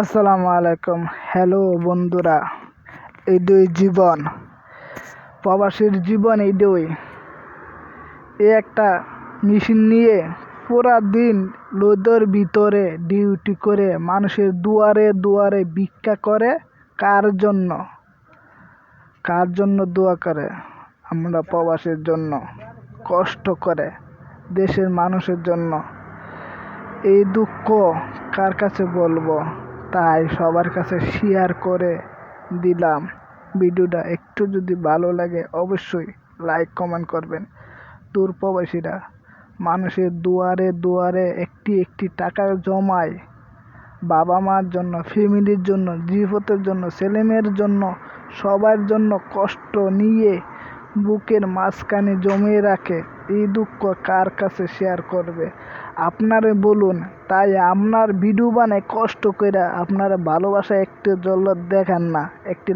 আসসালামু আলাইকুম। হ্যালো বন্ধুরা এই দুই জীবন, প্রবাসীর জীবন এই দুই এ একটা মেশিন নিয়ে পুরা দিন লোদের ভিতরে ডিউটি করে মানুষের দুয়ারে দুয়ারে ভিক্ষা করে কার জন্য? কার জন্য দোয়া করে? আমরা প্রবাসের জন্য কষ্ট করে দেশের মানুষের জন্য। এই দুঃখ কার কাছে বলব? তাই সবার কাছে শেয়ার করে দিলাম। ভিডিওটা একটু যদি ভালো লাগে অবশ্যই লাইক কমেন্ট করবেন। দূর প্রবাসীরা মানুষের দুয়ারে দুয়ারে একটি একটি টাকা জমায়। বাবা মার জন্য ফ্যামিলির জন্য, জীবতের জন্য, ছেলেমেয়ের জন্য, সবার জন্য কষ্ট নিয়ে বুকের মাঝখানে জমিয়ে রাখে। এই দুঃখ কার কাছে শেয়ার করবে? আপনারে বলুন, তাই আপনার ভিডিও বানায় কষ্ট করে আপনারা ভালোবাসা একটু জল দেখান না, একটি